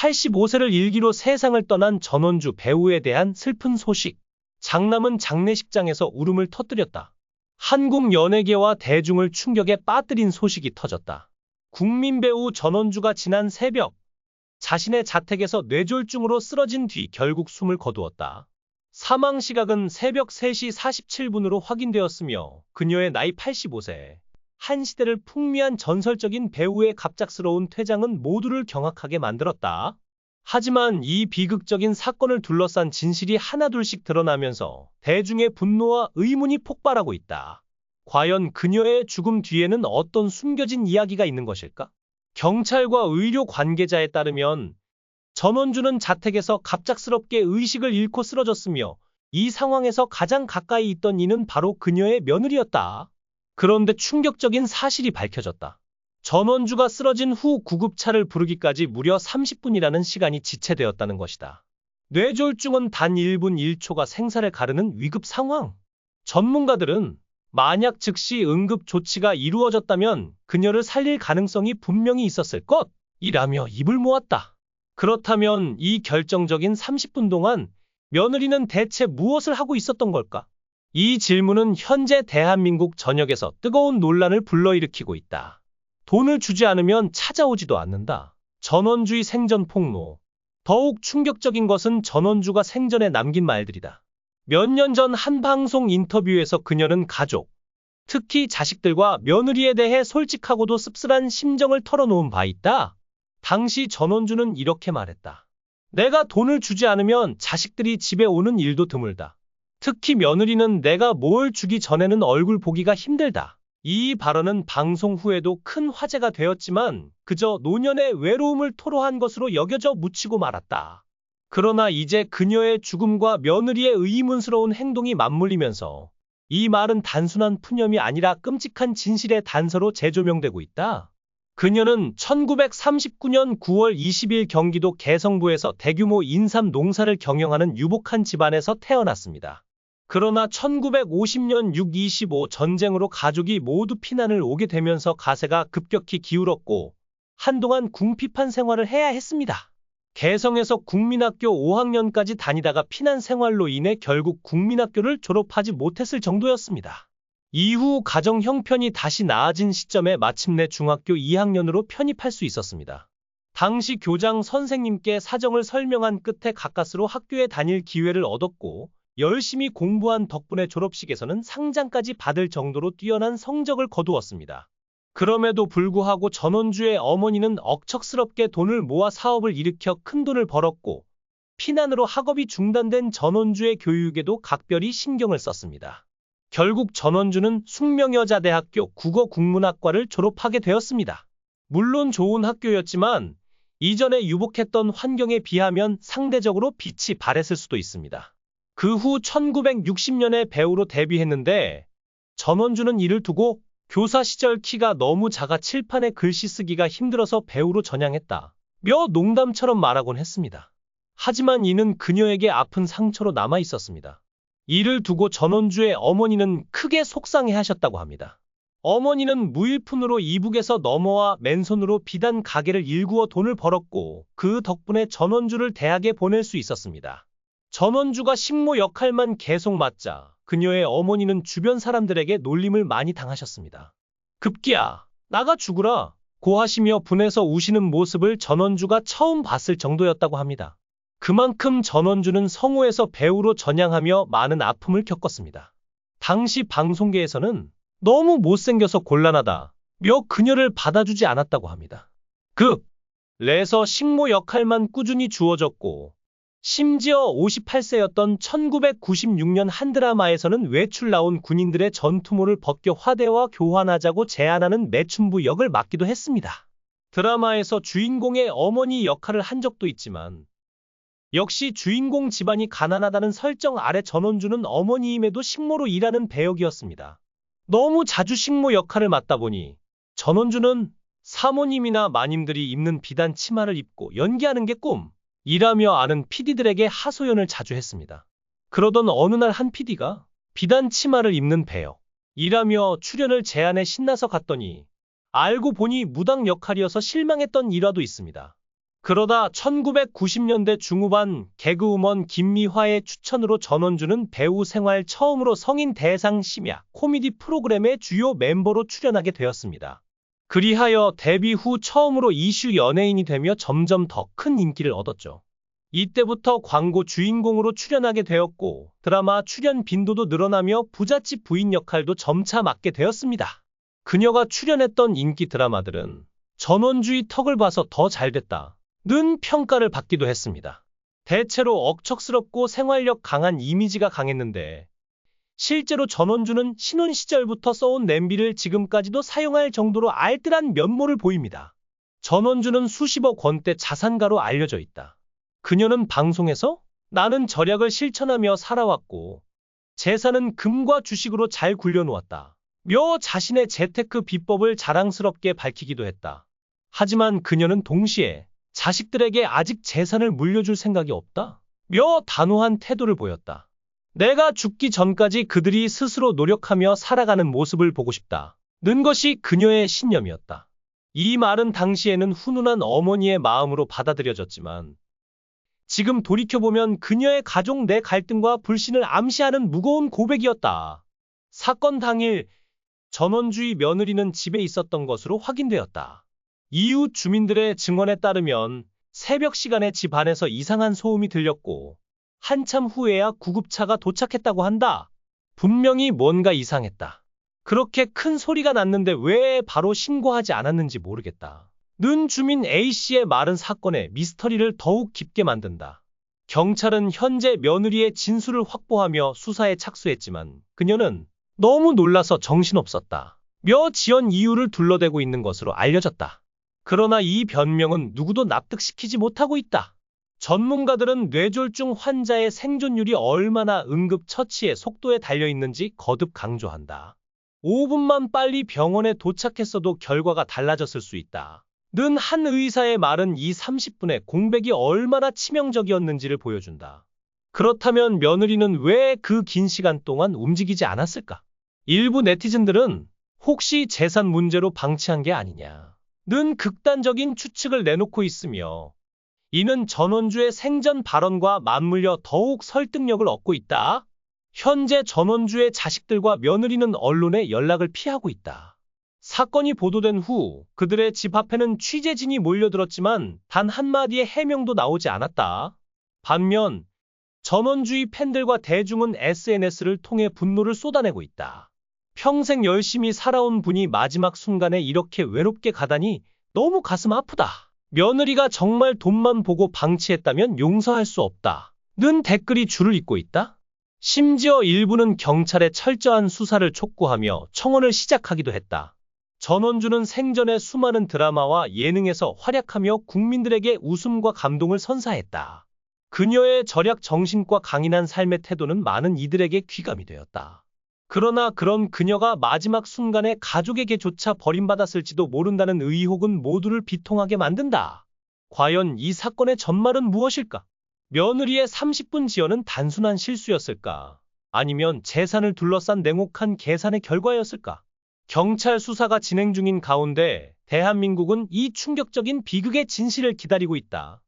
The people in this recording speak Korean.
85세를 일기로 세상을 떠난 전원주 배우에 대한 슬픈 소식. 장남은 장례식장에서 울음을 터뜨렸다. 한국 연예계와 대중을 충격에 빠뜨린 소식이 터졌다. 국민 배우 전원주가 지난 새벽 자신의 자택에서 뇌졸중으로 쓰러진 뒤 결국 숨을 거두었다. 사망 시각은 새벽 3시 47분으로 확인되었으며 그녀의 나이 85세. 한 시대를 풍미한 전설적인 배우의 갑작스러운 퇴장은 모두를 경악하게 만들었다. 하지만 이 비극적인 사건을 둘러싼 진실이 하나둘씩 드러나면서 대중의 분노와 의문이 폭발하고 있다. 과연 그녀의 죽음 뒤에는 어떤 숨겨진 이야기가 있는 것일까? 경찰과 의료 관계자에 따르면 전원주는 자택에서 갑작스럽게 의식을 잃고 쓰러졌으며 이 상황에서 가장 가까이 있던 이는 바로 그녀의 며느리였다. 그런데 충격적인 사실이 밝혀졌다. 전원주가 쓰러진 후 구급차를 부르기까지 무려 30분이라는 시간이 지체되었다는 것이다. 뇌졸중은 단 1분 1초가 생사를 가르는 위급 상황. 전문가들은 만약 즉시 응급 조치가 이루어졌다면 그녀를 살릴 가능성이 분명히 있었을 것 이라며 입을 모았다. 그렇다면 이 결정적인 30분 동안 며느리는 대체 무엇을 하고 있었던 걸까? 이 질문은 현재 대한민국 전역에서 뜨거운 논란을 불러일으키고 있다. 돈을 주지 않으면 찾아오지도 않는다. 전원주의 생전 폭로. 더욱 충격적인 것은 전원주가 생전에 남긴 말들이다. 몇 년 전 한 방송 인터뷰에서 그녀는 가족, 특히 자식들과 며느리에 대해 솔직하고도 씁쓸한 심정을 털어놓은 바 있다. 당시 전원주는 이렇게 말했다. 내가 돈을 주지 않으면 자식들이 집에 오는 일도 드물다. 특히 며느리는 내가 뭘 주기 전에는 얼굴 보기가 힘들다. 이 발언은 방송 후에도 큰 화제가 되었지만 그저 노년의 외로움을 토로한 것으로 여겨져 묻히고 말았다. 그러나 이제 그녀의 죽음과 며느리의 의문스러운 행동이 맞물리면서 이 말은 단순한 푸념이 아니라 끔찍한 진실의 단서로 재조명되고 있다. 그녀는 1939년 9월 20일 경기도 개성부에서 대규모 인삼 농사를 경영하는 유복한 집안에서 태어났습니다. 그러나 1950년 6.25 전쟁으로 가족이 모두 피난을 오게 되면서 가세가 급격히 기울었고 한동안 궁핍한 생활을 해야 했습니다. 개성에서 국민학교 5학년까지 다니다가 피난 생활로 인해 결국 국민학교를 졸업하지 못했을 정도였습니다. 이후 가정 형편이 다시 나아진 시점에 마침내 중학교 2학년으로 편입할 수 있었습니다. 당시 교장 선생님께 사정을 설명한 끝에 가까스로 학교에 다닐 기회를 얻었고 열심히 공부한 덕분에 졸업식에서는 상장까지 받을 정도로 뛰어난 성적을 거두었습니다. 그럼에도 불구하고 전원주의 어머니는 억척스럽게 돈을 모아 사업을 일으켜 큰 돈을 벌었고 피난으로 학업이 중단된 전원주의 교육에도 각별히 신경을 썼습니다. 결국 전원주는 숙명여자대학교 국어국문학과를 졸업하게 되었습니다. 물론 좋은 학교였지만 이전에 유복했던 환경에 비하면 상대적으로 빛이 발했을 수도 있습니다. 그 후 1960년에 배우로 데뷔했는데 전원주는 이를 두고 교사 시절 키가 너무 작아 칠판에 글씨 쓰기가 힘들어서 배우로 전향했다. 며 농담처럼 말하곤 했습니다. 하지만 이는 그녀에게 아픈 상처로 남아 있었습니다. 이를 두고 전원주의 어머니는 크게 속상해 하셨다고 합니다. 어머니는 무일푼으로 이북에서 넘어와 맨손으로 비단 가게를 일구어 돈을 벌었고 그 덕분에 전원주를 대학에 보낼 수 있었습니다. 전원주가 식모 역할만 계속 맡자 그녀의 어머니는 주변 사람들에게 놀림을 많이 당하셨습니다. 급기야 나가 죽으라 고 하시며 분해서 우시는 모습을 전원주가 처음 봤을 정도였다고 합니다. 그만큼 전원주는 성우에서 배우로 전향하며 많은 아픔을 겪었습니다. 당시 방송계에서는 너무 못생겨서 곤란하다 며 그녀를 받아주지 않았다고 합니다. 급! 레서 식모 역할만 꾸준히 주어졌고 심지어 58세였던 1996년 한 드라마에서는 외출 나온 군인들의 전투모를 벗겨 화대와 교환하자고 제안하는 매춘부 역을 맡기도 했습니다. 드라마에서 주인공의 어머니 역할을 한 적도 있지만 역시 주인공 집안이 가난하다는 설정 아래 전원주는 어머니임에도 식모로 일하는 배역이었습니다. 너무 자주 식모 역할을 맡다 보니 전원주는 사모님이나 마님들이 입는 비단 치마를 입고 연기하는 게 꿈, 이라며 아는 PD들에게 하소연을 자주 했습니다. 그러던 어느 날 한 PD가 비단 치마를 입는 배역, 이라며 출연을 제안해 신나서 갔더니 알고 보니 무당 역할이어서 실망했던 일화도 있습니다. 그러다 1990년대 중후반 개그우먼 김미화의 추천으로 전원주는 배우 생활 처음으로 성인 대상 심야 코미디 프로그램의 주요 멤버로 출연하게 되었습니다. 그리하여 데뷔 후 처음으로 이슈 연예인이 되며 점점 더 큰 인기를 얻었죠. 이때부터 광고 주인공으로 출연하게 되었고 드라마 출연 빈도도 늘어나며 부잣집 부인 역할도 점차 맡게 되었습니다. 그녀가 출연했던 인기 드라마들은 전원주의 턱을 봐서 더 잘됐다. 는 평가를 받기도 했습니다. 대체로 억척스럽고 생활력 강한 이미지가 강했는데 실제로 전원주는 신혼 시절부터 써온 냄비를 지금까지도 사용할 정도로 알뜰한 면모를 보입니다. 전원주는 수십억 원대 자산가로 알려져 있다. 그녀는 방송에서 나는 절약을 실천하며 살아왔고 재산은 금과 주식으로 잘 굴려놓았다. 며 자신의 재테크 비법을 자랑스럽게 밝히기도 했다. 하지만 그녀는 동시에 자식들에게 아직 재산을 물려줄 생각이 없다. 며 단호한 태도를 보였다. 내가 죽기 전까지 그들이 스스로 노력하며 살아가는 모습을 보고 싶다. 는 것이 그녀의 신념이었다. 이 말은 당시에는 훈훈한 어머니의 마음으로 받아들여졌지만 지금 돌이켜보면 그녀의 가족 내 갈등과 불신을 암시하는 무거운 고백이었다. 사건 당일 전원주의 며느리는 집에 있었던 것으로 확인되었다. 이웃 주민들의 증언에 따르면 새벽 시간에 집 안에서 이상한 소음이 들렸고 한참 후에야 구급차가 도착했다고 한다. 분명히 뭔가 이상했다. 그렇게 큰 소리가 났는데 왜 바로 신고하지 않았는지 모르겠다. 는 주민 A씨의 말은 사건의 미스터리를 더욱 깊게 만든다. 경찰은 현재 며느리의 진술을 확보하며 수사에 착수했지만 그녀는 너무 놀라서 정신없었다. 며 지연 이유를 둘러대고 있는 것으로 알려졌다. 그러나 이 변명은 누구도 납득시키지 못하고 있다. 전문가들은 뇌졸중 환자의 생존율이 얼마나 응급처치의 속도에 달려있는지 거듭 강조한다. 5분만 빨리 병원에 도착했어도 결과가 달라졌을 수 있다. 는 한 의사의 말은 이 30분의 공백이 얼마나 치명적이었는지를 보여준다. 그렇다면 며느리는 왜 그 긴 시간 동안 움직이지 않았을까? 일부 네티즌들은 혹시 재산 문제로 방치한 게 아니냐. 는 극단적인 추측을 내놓고 있으며 이는 전원주의 생전 발언과 맞물려 더욱 설득력을 얻고 있다. 현재 전원주의 자식들과 며느리는 언론의 연락을 피하고 있다. 사건이 보도된 후 그들의 집 앞에는 취재진이 몰려들었지만 단 한마디의 해명도 나오지 않았다. 반면 전원주의 팬들과 대중은 SNS를 통해 분노를 쏟아내고 있다. 평생 열심히 살아온 분이 마지막 순간에 이렇게 외롭게 가다니 너무 가슴 아프다. 며느리가 정말 돈만 보고 방치했다면 용서할 수 없다. 는 댓글이 줄을 잇고 있다. 심지어 일부는 경찰의 철저한 수사를 촉구하며 청원을 시작하기도 했다. 전원주는 생전에 수많은 드라마와 예능에서 활약하며 국민들에게 웃음과 감동을 선사했다. 그녀의 절약 정신과 강인한 삶의 태도는 많은 이들에게 귀감이 되었다. 그러나 그런 그녀가 마지막 순간에 가족에게조차 버림받았을지도 모른다는 의혹은 모두를 비통하게 만든다. 과연 이 사건의 전말은 무엇일까? 며느리의 30분 지연은 단순한 실수였을까? 아니면 재산을 둘러싼 냉혹한 계산의 결과였을까? 경찰 수사가 진행 중인 가운데 대한민국은 이 충격적인 비극의 진실을 기다리고 있다.